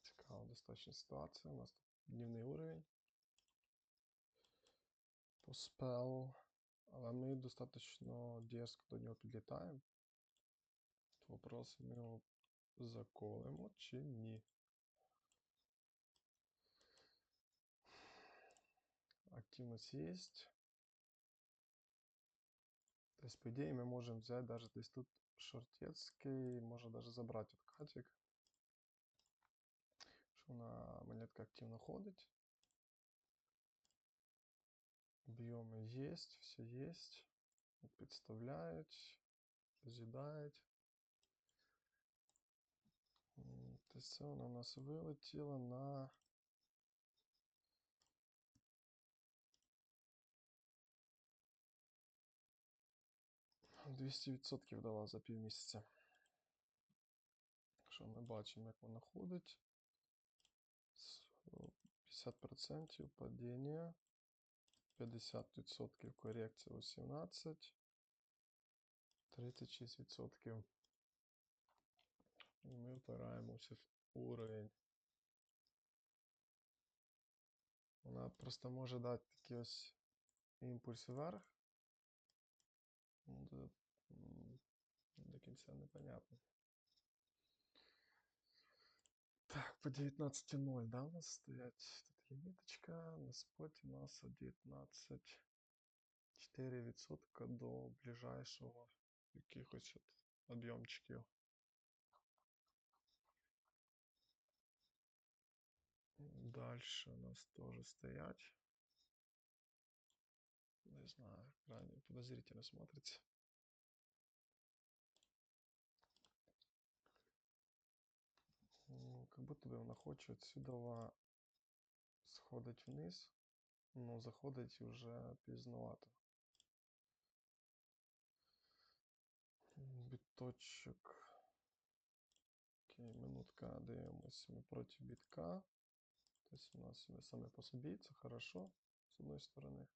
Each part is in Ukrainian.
Цікава достатньо ситуація. У нас тут дневний уровень. По спел. Але ми достатньо дерзко до нього підлітаємо. Вопрос, ми його заколемо чи ні. Активность есть. То есть, по идее, мы можем взять даже десь тут шортецкий, можно даже забрать откатик. Що на монетка активно ходить. Объемы есть, все есть. Підставляють, з'їдають. М, Тобто це вона у нас вилетіла на Двісті відсотків дала за півмісяця. Що ми бачимо, як вона ходить. 50% падіння. 50% корекція 18. 36%. І ми впираємося в уровень. Вона просто може дати такий ось імпульс вверх. Ну, До, м, до кінця непонятно. Так, по 19.0, да, у нас стоять тут ліміточка. На споті у нас 19,4% до ближайшого якихось от об'ємчиків. Дальше у нас тоже стоять. Не знаю, крайне подозрительно смотрится. Как будто бы вона хоче отсюда сходить вниз, но заходить уже пізновато. Біточок. Окей, минутка, дивимось. Ми проти бітка. Тобто у нас саме по собі, це хорошо, з одної сторони.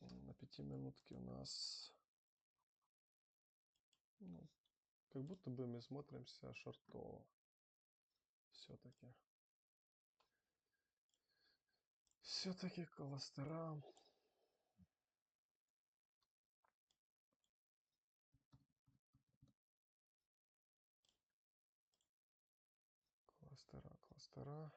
На пяти минутке у нас, ну, как будто бы мы смотримся шортово. Все-таки. Все-таки кластера. Кластера, кластера.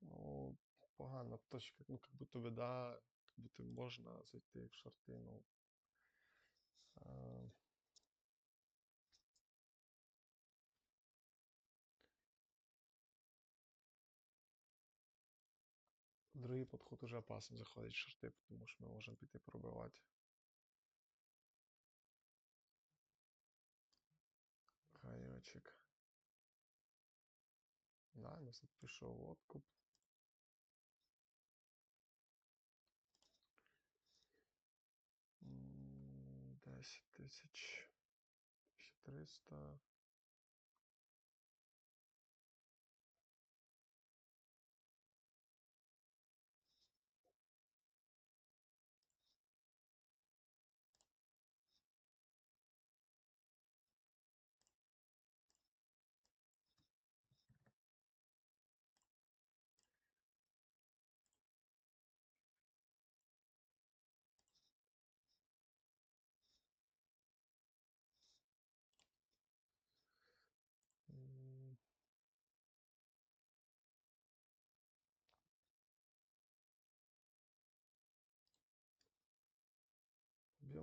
Ну, погана точка. Ну, как будто би, да, как будто можна зайти в шорти, ну. Другий подход уже опасно заходить в шорти, тому що ми можемо піти пробивати. Хайочек. Да, у нас тут пішов откуп. Тисяч 1300.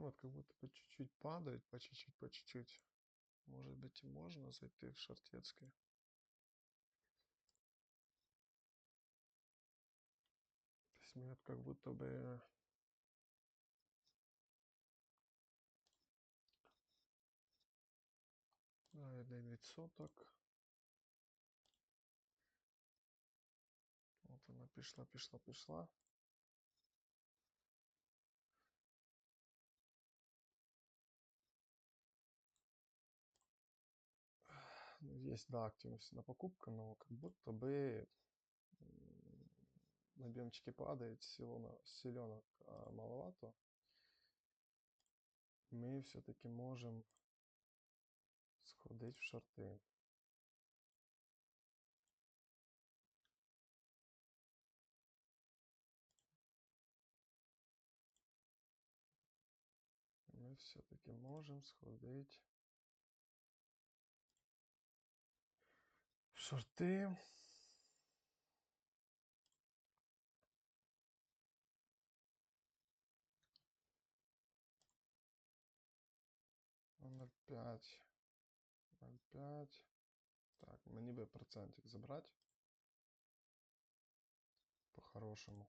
вот как будто по чуть-чуть падает, по чуть-чуть, по чуть-чуть. Может быть, и можно зайти в шортецкой. То есть мне вот как будто бы да, один відсоток. От вона пішла, пішла, пішла. Есть, да, активность на покупку, но как будто бы м, объемчики падают, силенок, силенок а, маловато. Мы все-таки можем сходить в шорты. Мы все-таки можем сходить в шорты. Номер 5. 0,5. Так, мені би процентик забрати. По-хорошому.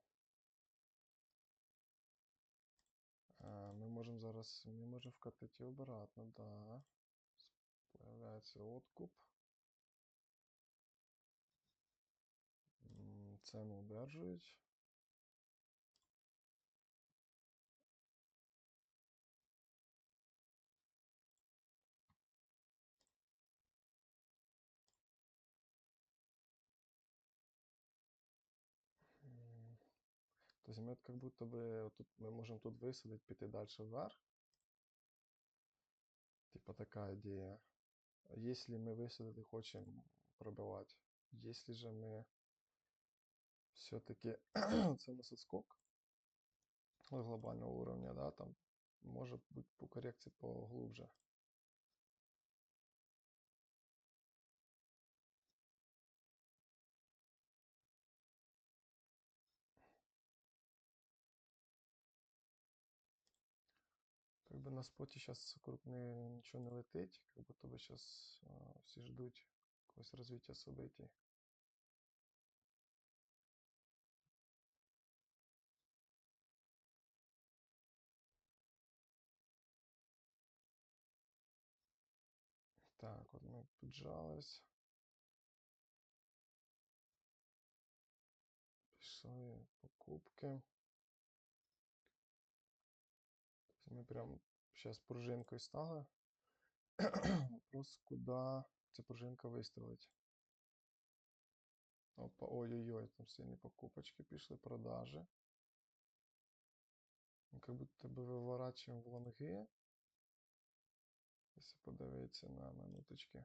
А, Ми можемо зараз, ми можемо вкатити обратно, да. Появляється откуп. М, Цену удержують. М, То есть мы как будто бы вот тут мы можем тут высадить, піти дальше вверх. Типа такая идея. Если мы высадить хочем пробивать, если же мы все-таки це у нас отскок глобального уровня, да, там може бути по корекції поглубже. Как бы на споті зараз вокруг не, нічого не летить, как будто бы сейчас всі ждуть якогось розвиття событий. От. Пішли покупки. Ми прям зараз пружинкою стали. Вопрос, куди ця пружинка вистрелить. Опа, ой-ой-ой, там сильні покупочки пішли, продажі. Ну, Как будто би виворачуємо в лонги. Якщо подивитися на минуточки.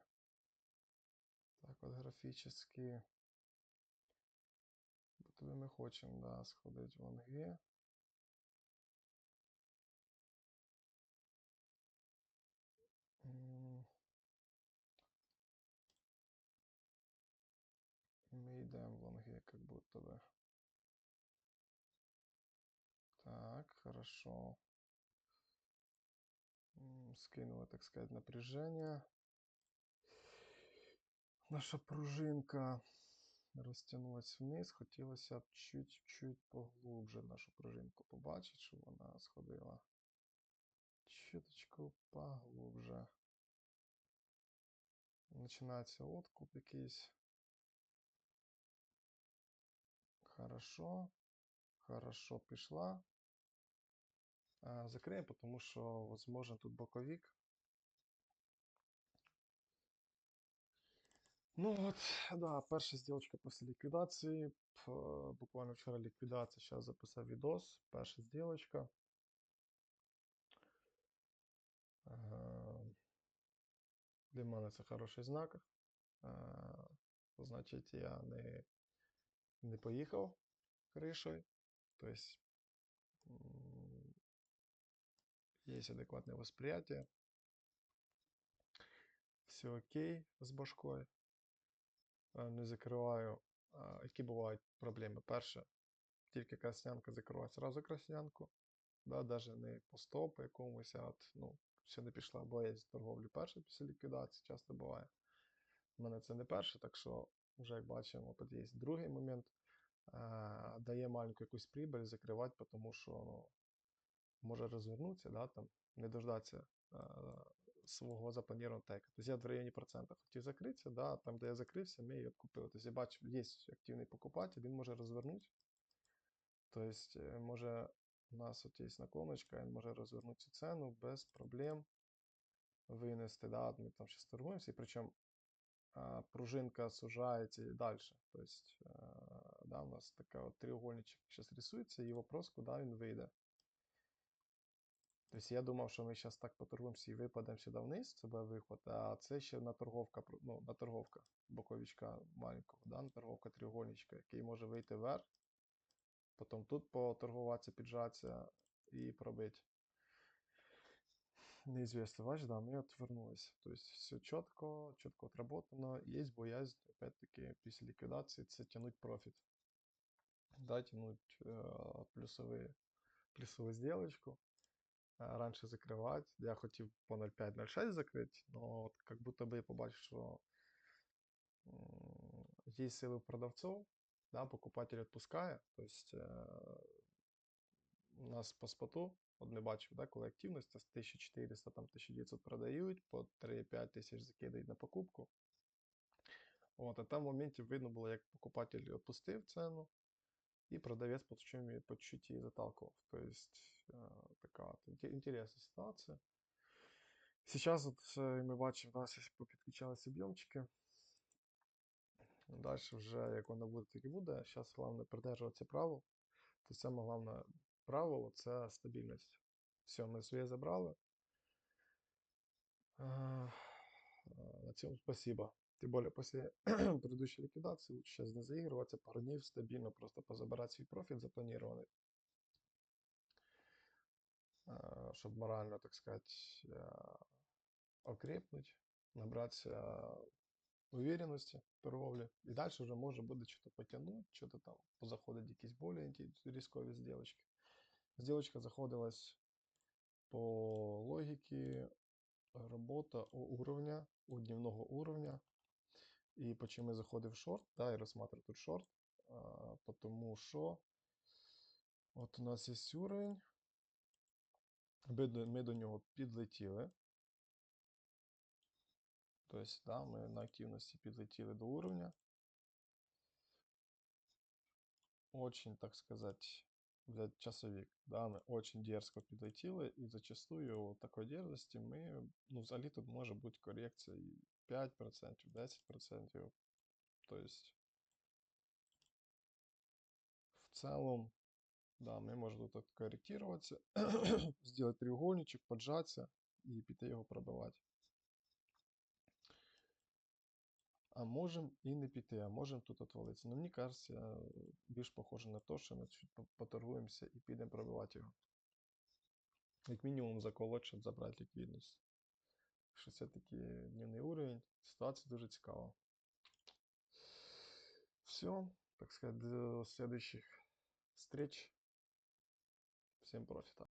Так, от графічно. Будто би ми хочемо, да, сходити в. М. Ми йдемо в лонги, как будто бы. Так, хорошо. М, Скинула, так сказать, напряжение. Наша пружинка розтягнулась вниз. Хотілося б чуть-чуть поглубже нашу пружинку побачити, щоб вона сходила. Чуточку поглубже. Починається откуп якийсь. Хорошо. Хорошо пішла. Закриємо, тому що, возможно, тут боковик. Ну от, да, перша сделочка після ліквідації. Буквально вчора ліквідація, зараз записав відос. Перша сделочка. Для мене це хороший знак. Е, Значить, я не, не поїхав кришою. Тобто є адекватне восприятие. Все окей з башкою. Е, Не закриваю. Які бувають проблеми? Перше, тільки краснянка закриваю сразу краснянку. Да, даже не по стопу якомусь, а от, ну, ще не пішла боязнь торговлі перша після ліквідації, часто буває. У мене це не перше, так що вже як бачимо, тут є другий момент. Е, дає маленьку якусь прибыль закривати, тому що ну, може розвернутися, да, там, не дождатися е, свого запланованого тейка. Тобто я в районі процента хотів закритися, да, там, де я закрився, ми її відкупили. Тобто я бачу, є активний покупатель, він може розвернути. Тобто, е, може, у нас от є наклоночка, він може розвернути цю ціну без проблем винести. Да, ми там зараз торгуємося, і причому а, пружинка сужається і далі. Тобто, е, Да, у нас така от треугольничок зараз рисується, і вопрос, куди він вийде. Тобто я думав, що ми зараз так поторгуємося і випадемо сюди вниз, це буде виход, а це ще наторговка, про- ну, наторговка боковичка маленького, да, наторговка треугольничка, який може вийти вверх, потім тут поторгуватися, піджатися і пробити. Неизвестно, бачиш, да, мы отвернулись. То есть все четко, четко отработано. Есть боязнь, опять-таки, після ліквідації, це тянуть профит. Да, тянуть э, плюсові, плюсову сделочку. Э, Раніше закривати. Я хотів по 0,5-0,6 закрити, но от как будто би я побачив, що є сили продавців, да, покупатель відпускає. Тобто э, у нас по споту, от ми бачимо, да, коли активність, це з 1400, там 1900 продають, по 3-5 тисяч закидають на покупку. От, а там в моменті видно було, як покупатель опустив ціну, і продавець по чуть, по чуть її заталкував. Тобто, е, така от інте- інтересна ситуація. Сейчас от е, ми бачимо, у нас попідключалися об'ємчики. Далі вже, як воно буде, так і буде. Зараз головне придержуватися правил. То саме головне правило це стабільність. Все, ми своє забрали. На цьому спасибо. Тем более после предыдущей ликвидации лучше сейчас не заигрываться, пару дней стабильно просто позабирать свой профит запланированный, чтобы морально, так сказать, а, окрепнуть, набраться уверенности в торговле. И дальше уже можно будет что-то потянуть, что-то там позаходить якісь более інті- рискові сделочки. Сделочка заходилась по логіки робота у уровня, у дневного уровня. і почему я заходив в шорт, да, і розсматриваю тут шорт, а, потому що от у нас є уровень, ми до, нього підлетіли. Тобто, да, ми на активності підлетіли до уровня. Очень, так сказать, взять часовик, да, ми очень дерзко підлетіли, і зачастую у такої дерзості ми, ну, взагалі тут може бути корекція 5%, 10%. То есть в целом, да, мы можем тут корректироваться, сделать треугольничек, поджаться и піти його пробивати. А можем і не піти, а можем тут отвалитися. Ну, мені кажеться, більш похоже на те, що ми чуть по- поторгуємося і підемо пробивати його. Як мінімум заколоть, щоб забрати. Що це такий дневний уровень, ситуація дуже цікава. Все, так сказать, до следующих встреч. Всем профита.